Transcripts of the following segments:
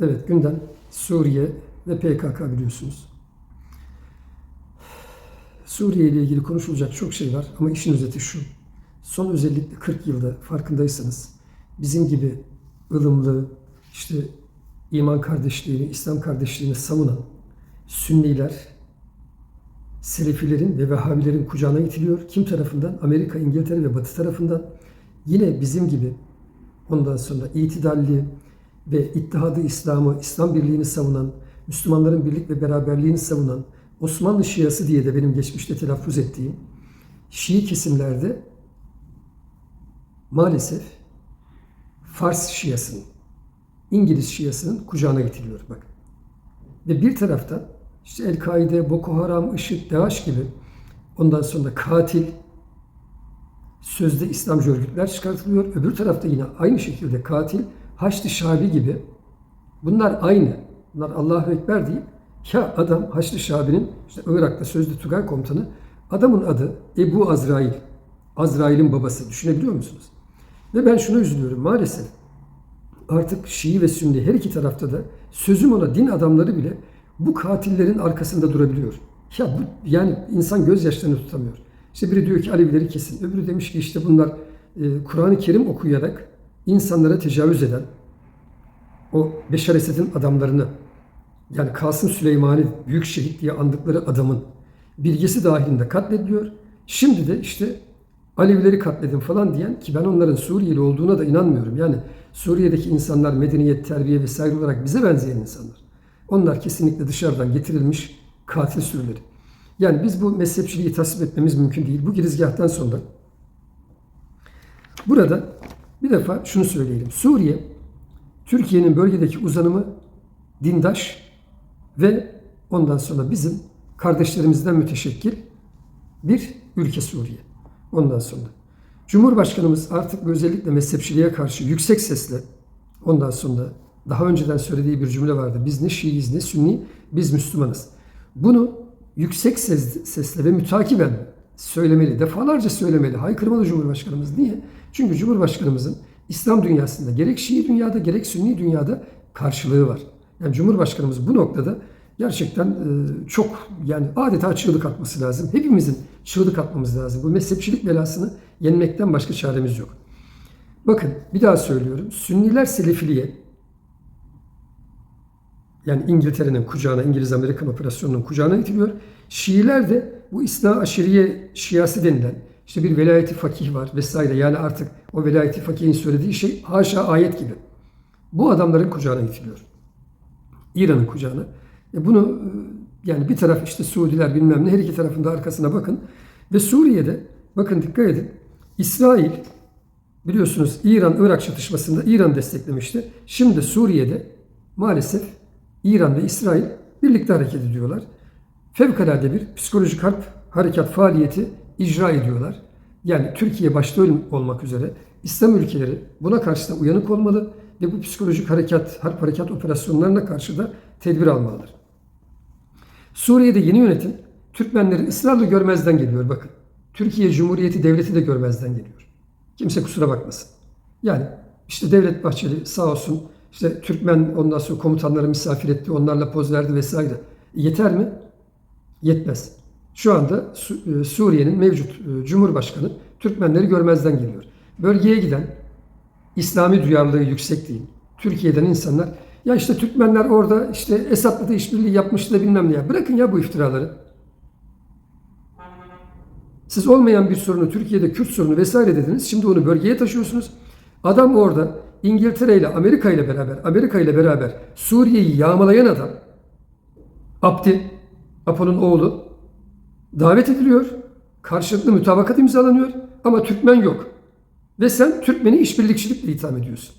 Evet gündem Suriye ve PKK biliyorsunuz. Suriye ile ilgili konuşulacak çok şey var ama işin özeti şu. Son özellikle 40 yılda farkındaysanız bizim gibi ılımlı, işte iman kardeşliğini, İslam kardeşliğini savunan Sünniler, Selefilerin ve Vehhabilerin kucağına itiliyor. Kim tarafından? Amerika, İngiltere ve Batı tarafından. Yine bizim gibi ondan sonra itidalli ve İttihadı İslam'ı, İslam birliğini savunan, Müslümanların birlik ve beraberliğini savunan, Osmanlı Şiası diye de benim geçmişte telaffuz ettiğim Şii kesimlerde maalesef Fars Şiasının, İngiliz Şiasının kucağına itiliyor. Bak. Ve bir tarafta işte El-Kaide, Boko Haram, IŞİD, DAEŞ gibi ondan sonra katil, sözde İslamcı örgütler çıkartılıyor. Öbür tarafta yine aynı şekilde katil, Haçlı Şabi gibi bunlar aynı. Bunlar Allahu Ekber deyip ya adam Haçlı Şabi'nin işte Irak'ta sözde Tugay komutanı adamın adı Ebu Azrail. Azrail'in babası. Düşünebiliyor musunuz? Ve ben şuna üzülüyorum maalesef. Artık Şii ve Sünni her iki tarafta da sözüm ona din adamları bile bu katillerin arkasında durabiliyor. Ya bu yani insan gözyaşlarını tutamıyor. İşte biri diyor ki Alevileri kesin. Öbürü demiş ki işte bunlar e, Kur'an-ı Kerim okuyarak insanlara tecavüz eden o Beşar Esed'in adamlarını yani Kasım Süleymani büyük şehit diye andıkları adamın bilgisi dahilinde katlediliyor. Şimdi de işte Alevileri katledin falan diyen ki ben onların Suriyeli olduğuna da inanmıyorum. Yani Suriye'deki insanlar medeniyet, terbiye vesaire olarak bize benzeyen insanlar. Onlar kesinlikle dışarıdan getirilmiş katil sürüleri. Yani biz bu mezhepçiliği tasvip etmemiz mümkün değil. Bu girizgahtan sonra burada bir defa şunu söyleyelim. Suriye, Türkiye'nin bölgedeki uzanımı dindaş ve ondan sonra bizim kardeşlerimizden müteşekkil bir ülke Suriye. Ondan sonra. Cumhurbaşkanımız artık özellikle mezhepçiliğe karşı yüksek sesle ondan sonra daha önceden söylediği bir cümle vardı. Biz ne Şiiyiz ne Sünni, biz Müslümanız. Bunu yüksek ses, sesle ve mütakiben söylemeli, defalarca söylemeli, haykırmalı Cumhurbaşkanımız. Niye? Çünkü Cumhurbaşkanımızın İslam dünyasında gerek Şii dünyada gerek Sünni dünyada karşılığı var. Yani Cumhurbaşkanımız bu noktada gerçekten e, çok yani adeta çığlık atması lazım. Hepimizin çığlık atmamız lazım. Bu mezhepçilik belasını yenmekten başka çaremiz yok. Bakın bir daha söylüyorum. Sünniler Selefiliğe yani İngiltere'nin kucağına, İngiliz-Amerikan operasyonunun kucağına itiliyor. Şiiler de bu İsna aşiriye şiası denilen işte bir velayeti fakih var vesaire. Yani artık o velayeti fakihin söylediği şey haşa ayet gibi. Bu adamların kucağına itiliyor. İran'ın kucağına. E bunu yani bir taraf işte Suudiler bilmem ne her iki tarafında arkasına bakın. Ve Suriye'de bakın dikkat edin. İsrail biliyorsunuz İran-Irak çatışmasında İran desteklemişti. Şimdi Suriye'de maalesef İran ve İsrail birlikte hareket ediyorlar. Fevkalade bir psikolojik harp harekat faaliyeti icra ediyorlar. Yani Türkiye başta olmak üzere İslam ülkeleri buna karşı da uyanık olmalı ve bu psikolojik harekat, harp harekat operasyonlarına karşı da tedbir almalıdır. Suriye'de yeni yönetim Türkmenleri ısrarla görmezden geliyor bakın. Türkiye Cumhuriyeti Devleti de görmezden geliyor. Kimse kusura bakmasın. Yani işte Devlet Bahçeli sağ olsun işte Türkmen ondan sonra komutanları misafir etti, onlarla poz verdi vesaire. E yeter mi? Yetmez. Şu anda Suriye'nin mevcut Cumhurbaşkanı Türkmenleri görmezden geliyor. Bölgeye giden İslami duyarlılığı yüksek değil. Türkiye'den insanlar ya işte Türkmenler orada işte Esad'la da işbirliği yapmıştı da bilmem ne ya. Bırakın ya bu iftiraları. Siz olmayan bir sorunu Türkiye'de Kürt sorunu vesaire dediniz. Şimdi onu bölgeye taşıyorsunuz. Adam orada İngiltere ile Amerika ile beraber Amerika ile beraber Suriye'yi yağmalayan adam Abdi Apo'nun oğlu davet ediliyor. Karşılıklı mütabakat imzalanıyor ama Türkmen yok. Ve sen Türkmen'i işbirlikçilikle itham ediyorsun.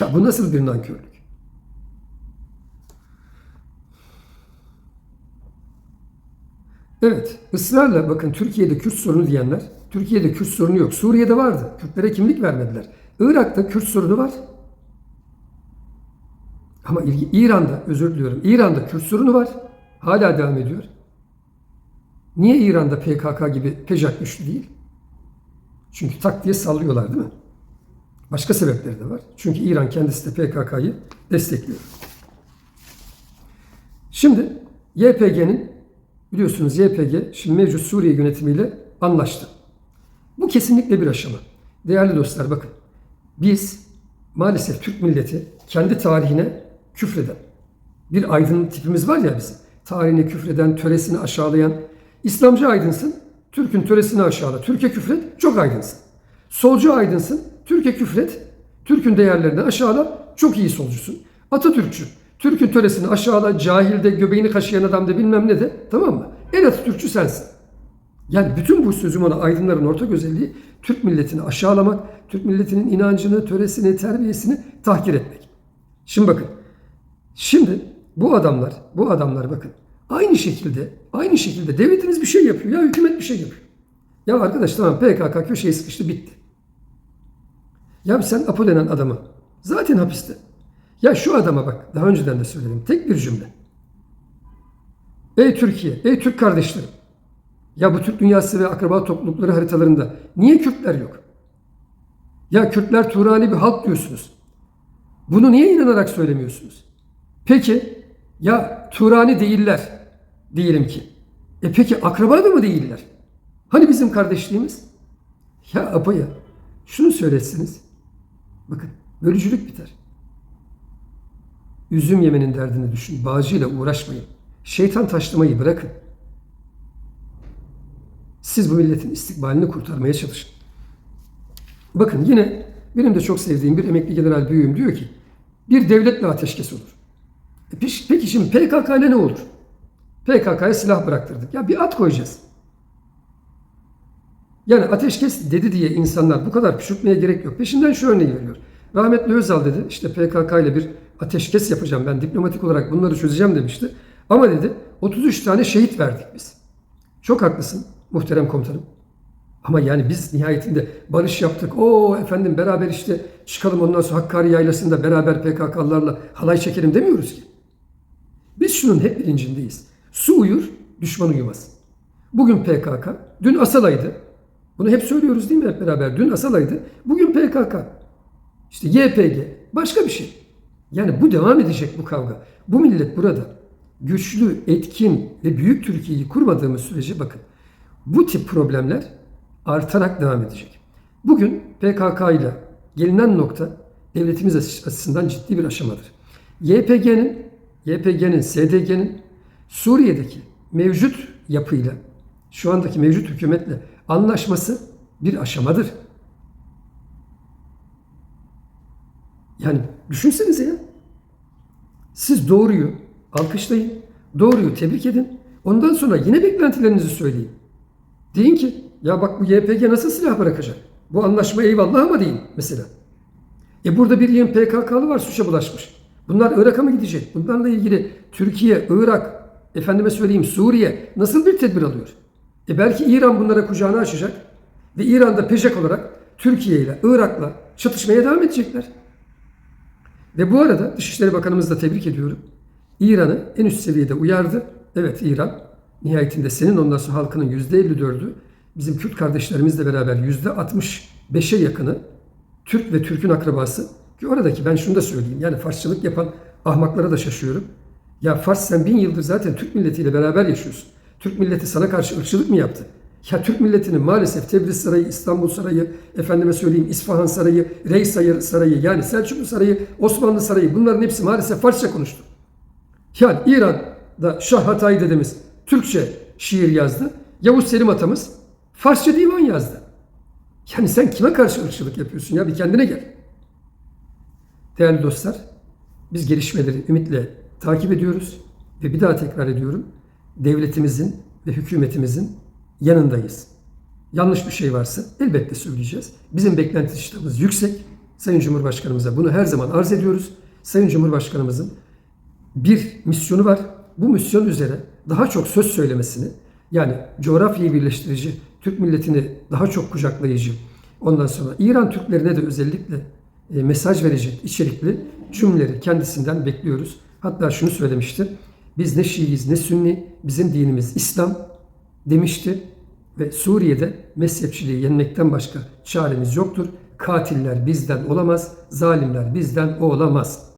Ya bu nasıl bir nankörlük? Evet, ısrarla bakın Türkiye'de Kürt sorunu diyenler, Türkiye'de Kürt sorunu yok. Suriye'de vardı. Kürtlere kimlik vermediler. Irak'ta Kürt sorunu var. Ama İran'da, özür diliyorum, İran'da Kürt sorunu var. Hala devam ediyor. Niye İran'da PKK gibi pejak güçlü değil? Çünkü tak diye sallıyorlar değil mi? Başka sebepleri de var. Çünkü İran kendisi de PKK'yı destekliyor. Şimdi YPG'nin biliyorsunuz YPG şimdi mevcut Suriye yönetimiyle anlaştı. Bu kesinlikle bir aşama. Değerli dostlar bakın. Biz maalesef Türk milleti kendi tarihine küfreden bir aydın tipimiz var ya bizim. Tarihine küfreden, töresini aşağılayan. İslamcı aydınsın, Türk'ün töresini aşağıla. Türkiye küfret, çok aydınsın. Solcu aydınsın, Türkiye küfret, Türk'ün değerlerini aşağıla, çok iyi solcusun. Atatürkçü, Türk'ün töresini aşağıla, cahilde, göbeğini kaşıyan adam da bilmem ne de, tamam mı? En Atatürkçü sensin. Yani bütün bu sözüm ona aydınların ortak özelliği Türk milletini aşağılamak, Türk milletinin inancını, töresini, terbiyesini tahkir etmek. Şimdi bakın. Şimdi bu adamlar, bu adamlar bakın. Aynı şekilde, aynı şekilde devletimiz bir şey yapıyor ya hükümet bir şey yapıyor. Ya arkadaş tamam PKK köşeye sıkıştı bitti. Ya sen Apo denen adamı zaten hapiste. Ya şu adama bak daha önceden de söyledim tek bir cümle. Ey Türkiye, ey Türk kardeşlerim. Ya bu Türk dünyası ve akraba toplulukları haritalarında niye Kürtler yok? Ya Kürtler Turani bir halk diyorsunuz. Bunu niye inanarak söylemiyorsunuz? Peki ya Turani değiller diyelim ki. E peki akraba da mı değiller? Hani bizim kardeşliğimiz? Ya Apo'ya şunu söylesiniz. Bakın bölücülük biter. Üzüm yemenin derdini düşün. Bağcıyla uğraşmayın. Şeytan taşlamayı bırakın. Siz bu milletin istikbalini kurtarmaya çalışın. Bakın yine benim de çok sevdiğim bir emekli general büyüğüm diyor ki bir devletle ateşkes olur. Peki şimdi PKK ile ne olur? PKK'ya silah bıraktırdık. Ya bir at koyacağız. Yani ateşkes dedi diye insanlar bu kadar küçültmeye gerek yok. Peşinden şu örneği veriyor. Rahmetli Özal dedi işte PKK ile bir ateşkes yapacağım ben diplomatik olarak bunları çözeceğim demişti. Ama dedi 33 tane şehit verdik biz. Çok haklısın muhterem komutanım. Ama yani biz nihayetinde barış yaptık. O efendim beraber işte çıkalım ondan sonra Hakkari Yaylası'nda beraber PKK'larla halay çekelim demiyoruz ki. Biz şunun hep bilincindeyiz. Su uyur, düşman uyumaz. Bugün PKK, dün Asala'ydı. Bunu hep söylüyoruz değil mi hep beraber? Dün Asala'ydı, bugün PKK. İşte YPG, başka bir şey. Yani bu devam edecek bu kavga. Bu millet burada güçlü, etkin ve büyük Türkiye'yi kurmadığımız sürece bakın bu tip problemler artarak devam edecek. Bugün PKK ile gelinen nokta devletimiz açısından ciddi bir aşamadır. YPG'nin, YPG'nin, SDG'nin Suriye'deki mevcut yapıyla, şu andaki mevcut hükümetle anlaşması bir aşamadır. Yani düşünsenize ya. Siz doğruyu alkışlayın, doğruyu tebrik edin. Ondan sonra yine beklentilerinizi söyleyin. Deyin ki ya bak bu YPG nasıl silah bırakacak? Bu anlaşma eyvallah ama deyin mesela. E burada bir yığın PKK'lı var suça bulaşmış. Bunlar Irak'a mı gidecek? Bunlarla ilgili Türkiye, Irak, efendime söyleyeyim Suriye nasıl bir tedbir alıyor? E belki İran bunlara kucağını açacak ve İran'da peşek olarak Türkiye ile Irak'la çatışmaya devam edecekler. Ve bu arada Dışişleri Bakanımızı da tebrik ediyorum. İran'ı en üst seviyede uyardı. Evet İran nihayetinde senin ondan sonra halkının %54'ü bizim Kürt kardeşlerimizle beraber %65'e yakını Türk ve Türk'ün akrabası. Ki oradaki ben şunu da söyleyeyim. Yani Farsçılık yapan ahmaklara da şaşıyorum. Ya Fars sen bin yıldır zaten Türk milletiyle beraber yaşıyorsun. Türk milleti sana karşı ırkçılık mı yaptı? Ya Türk milletinin maalesef Tebriz Sarayı, İstanbul Sarayı, efendime söyleyeyim İsfahan Sarayı, Rey Sarayı, yani Selçuklu Sarayı, Osmanlı Sarayı bunların hepsi maalesef Farsça konuştu. Yani İran'da Şah Hatay dedemiz Türkçe şiir yazdı. Yavuz Selim atamız Farsça divan yazdı. Yani sen kime karşı ırkçılık yapıyorsun ya bir kendine gel. Değerli dostlar, biz gelişmeleri ümitle takip ediyoruz ve bir daha tekrar ediyorum. Devletimizin ve hükümetimizin yanındayız. Yanlış bir şey varsa elbette söyleyeceğiz. Bizim beklenti çıtamız yüksek. Sayın Cumhurbaşkanımıza bunu her zaman arz ediyoruz. Sayın Cumhurbaşkanımızın bir misyonu var. Bu misyon üzere daha çok söz söylemesini yani coğrafyayı birleştirici, Türk milletini daha çok kucaklayıcı, ondan sonra İran Türklerine de özellikle mesaj verecek içerikli cümleleri kendisinden bekliyoruz. Hatta şunu söylemiştir. Biz ne Şiiyiz ne Sünni, bizim dinimiz İslam demişti ve Suriye'de mezhepçiliği yenmekten başka çaremiz yoktur. Katiller bizden olamaz, zalimler bizden olamaz.